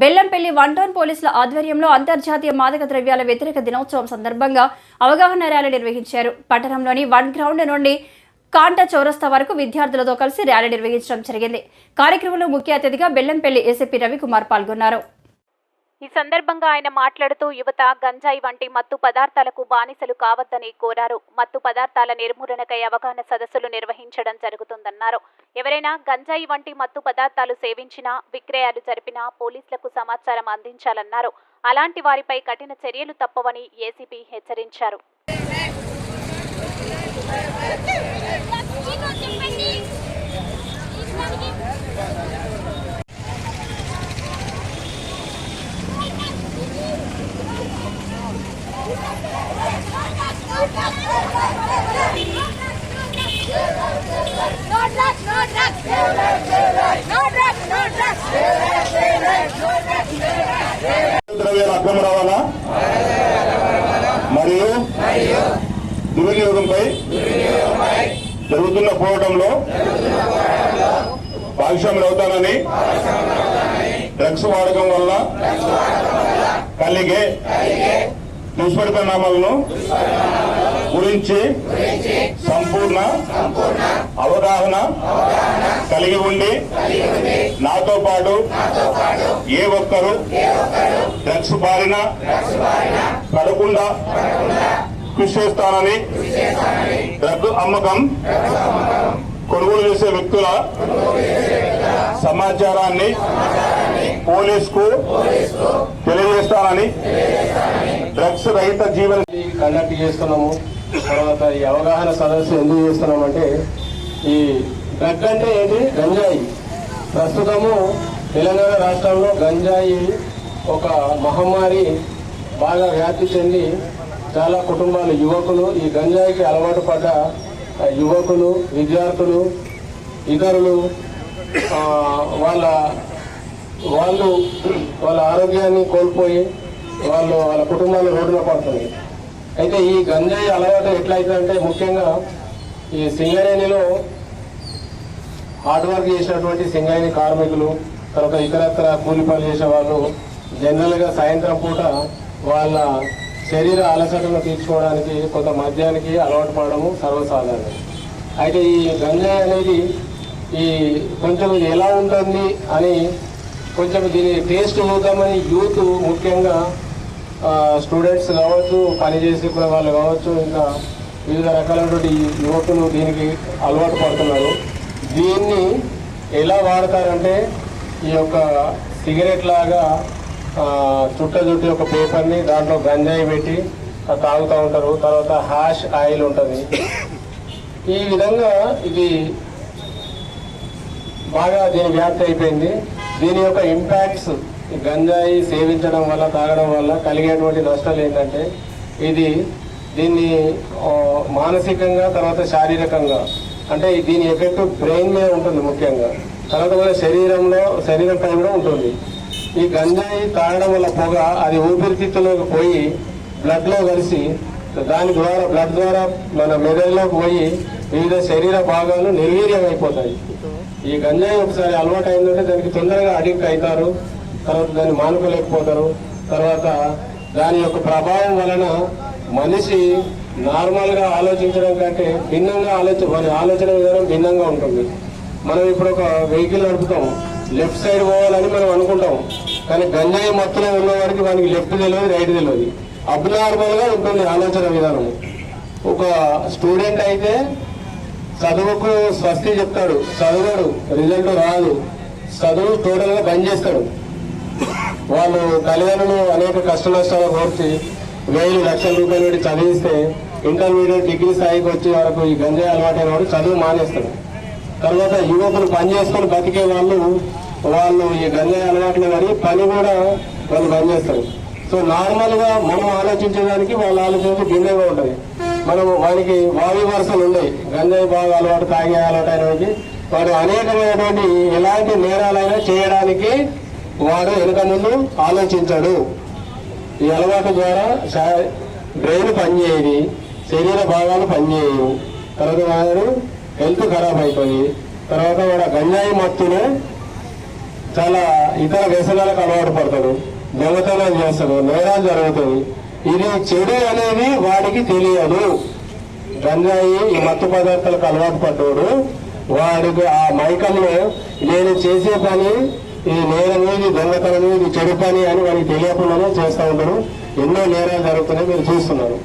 Bellampalli one town పోలీసుల ఆధ్వర్యంలో అంతర్జాతీయ మాదక ద్రవ్యాల వ్యతిరేక దినోత్సవం సందర్భంగా అవగాహన ర్యాలీ నిర్వహించారు. పట్టణంలోని వన్ గ్రౌండ్ నుండి కాంటా చౌరస్తా వరకు విద్యార్థులతో కలిసి ర్యాలీ నిర్వహించడం జరిగింది. కార్యక్రమంలో ముఖ్య అతిథిగా బెల్లంపల్లి ఏసీపీ రవికుమార్ పాల్గొన్నారు. ఈ సందర్భంగా ఆయన మాట్లాడుతూ యువత గంజాయి వంటి మత్తు పదార్థాలకు బానిసలు కావద్దని కోరారు. మత్తు పదార్థాల నిర్మూలనకై అవగాహన సదస్సులు నిర్వహించడం జరుగుతుందన్నారు. ఎవరైనా గంజాయి వంటి మత్తు పదార్థాలు సేవించినా విక్రయాలు జరిపినా పోలీసులకు సమాచారం అందించాలన్నారు. అలాంటి వారిపై కఠిన చర్యలు తప్పవని ఏసీపీ హెచ్చరించారు. ద్రవ్యాల రవాణా మరియు దుర్వినియోగంపై జరుగుతున్న పోవటంలో భాగస్వాములు అవుతానని డ్రగ్స్ వాడకం వల్ల కలిగే దుష్పరి పరిణామాలను గురించి సంపూర్ణ అవగాహన కలిగి ఉండి నాతో పాటు ఏ ఒక్కరు డ్రగ్స్ బారిన పడకుండా కృషి చేస్తానని డ్రగ్ అమ్మకం కొనుగోలు చేసే వ్యక్తుల సమాచారాన్ని పోలీసుకు తెలియజేస్తానని డ్రగ్స్ రహిత జీవన కండక్ట్ చేస్తున్నాము. తర్వాత ఈ అవగాహన సదస్సు ఎందుకు చేస్తున్నామంటే ఈ డ్రగ్ అంటే ఏంటి? గంజాయి. ప్రస్తుతము తెలంగాణ రాష్ట్రంలో గంజాయి ఒక మహమ్మారి బాగా వ్యాప్తి చెంది చాలా కుటుంబాలు యువకులు ఈ గంజాయికి అలవాటు పడ్డ యువకులు విద్యార్థులు ఇతరులు వాళ్ళ వాళ్ళు వాళ్ళ ఆరోగ్యాన్ని కోల్పోయి వాళ్ళు వాళ్ళ కుటుంబాలు రోడ్డున పడుతుంది అయితే ఈ గంజాయి అలవాటు ఎట్లయితే ముఖ్యంగా ఈ సింగరేణిలో హార్డ్ వర్క్ చేసినటువంటి సింగరేణి కార్మికులు తర్వాత ఇతరత్ర కూలి పనులు చేసే వాళ్ళు జనరల్గా సాయంత్రం పూట వాళ్ళ శరీర అలసటను తీర్చుకోవడానికి కొంత మద్యానికి అలవాటు పడడము సర్వసాధారణం. అయితే ఈ గంజాయి అనేది ఈ కొంచెం ఎలా ఉంటుంది అని కొంచెం దీని టేస్ట్ చూద్దామని యూత్ ముఖ్యంగా స్టూడెంట్స్ కావచ్చు పని చేసుకునే వాళ్ళు కావచ్చు ఇంకా వివిధ రకాలైనటువంటి యువకులు దీనికి అలవాటు పడుతున్నారు. దీన్ని ఎలా వాడతారంటే ఈ యొక్క సిగరెట్ లాగా చుట్ట చుట్టి ఒక పేపర్ని దాంట్లో గంజాయి పెట్టి తాగుతూ ఉంటారు. తర్వాత హ్యాష్ ఆయిల్ ఉంటుంది. ఈ విధంగా ఇది బాగా దీని వ్యాప్తి అయిపోయింది. దీని యొక్క ఇంపాక్ట్స్ గంజాయి సేవించడం వల్ల తాగడం వల్ల కలిగేటువంటి నష్టాలు ఏంటంటే ఇది దీన్ని మానసికంగా తర్వాత శారీరకంగా అంటే దీని ఎఫెక్ట్ బ్రెయిన్ మీద ఉంటుంది ముఖ్యంగా. తర్వాత మన శరీరంలో శరీరంపై కూడా ఉంటుంది. ఈ గంజాయి తాగడం వల్ల పొగ అది ఊపిరితిత్తులోకి పోయి బ్లడ్లో కలిసి దాని ద్వారా బ్లడ్ ద్వారా మన మెదడులోకి పోయి వివిధ శరీర భాగాలు నిర్వీర్యం అయిపోతాయి ఈ గంజాయి ఒకసారి అలవాటు అయిందంటే దానికి తొందరగా అడిక్ట్ అవుతారు తర్వాత దాన్ని మానుకోలేకపోతారు. తర్వాత దాని యొక్క ప్రభావం వలన మనిషి నార్మల్గా ఆలోచించడం కంటే భిన్నంగా ఆలోచన వారి ఆలోచన విధానం భిన్నంగా ఉంటుంది. మనం ఇప్పుడు ఒక వెహికల్ నడుపుతాం. లెఫ్ట్ సైడ్ పోవాలని మనం అనుకుంటాం. కానీ గంజాయి మత్తులో ఉన్నవాడికి వానికి లెఫ్ట్ తెలియదు రైట్ తెలియదు అబ్నార్మల్గా ఉంటుంది ఆలోచన విధానం. ఒక స్టూడెంట్ అయితే చదువుకు స్వస్తి చెప్తాడు. చదువుడు రిజల్ట్ రాదు. చదువు టోటల్గా బంద్ చేస్తాడు. వాళ్ళు తల్లిదండ్రులు అనేక కష్ట నష్టాలు కోర్చి వేలు లక్షల రూపాయలు పెట్టి చదివిస్తే ఇంటర్మీడియట్ డిగ్రీ స్థాయికి వచ్చే వరకు ఈ గంజాయి అలవాటైన వాడు చదువు మానేస్తాడు. తర్వాత యువకులు పని చేసుకొని బతికే వాళ్ళు వాళ్ళు ఈ గంజాయి అలవాట్లు కానీ పని కూడా వాళ్ళు బంద్ చేస్తారు. సో నార్మల్గా మనం ఆలోచించడానికి వాళ్ళ ఆలోచించి భిన్నంగా ఉంటుంది మనం వానికి వావి వరుసలు ఉన్నాయి. గంజాయి బాగా అలవాటు తాగే అలవాటు అయినకి వాడు అనేకమైనటువంటి ఎలాంటి నేరాలైనా చేయడానికి వాడు వెనుక ముందు ఆలోచించడు. ఈ అలవాటు ద్వారా బ్రెయిన్ పనిచేయదు శరీర భాగాలు పనిచేయవు. తర్వాత వాడు హెల్త్ ఖరాబ్ అయిపోయి తర్వాత వాడు గంజాయి మత్తులో చాలా ఇతర వ్యసనాలకు అలవాటు పడతాడు. దొంగతనం చేస్తాడు. నేరాలు జరుగుతుంది ఇది చెడు అనేది వాడికి తెలియదు. గంజాయి ఈ మత్తు పదార్థాలకు అలవాటు పడ్డోడు. వాడికి ఆ మైకంలో నేను చేసే పని ఈ నేరం ఇది దొంగతనం ఇది చెడు పని అని వాడికి తెలియకుండానే చేస్తూ ఉంటాడు. ఎన్నో నేరాలు జరుగుతున్నాయి మీరు చూస్తున్నారు.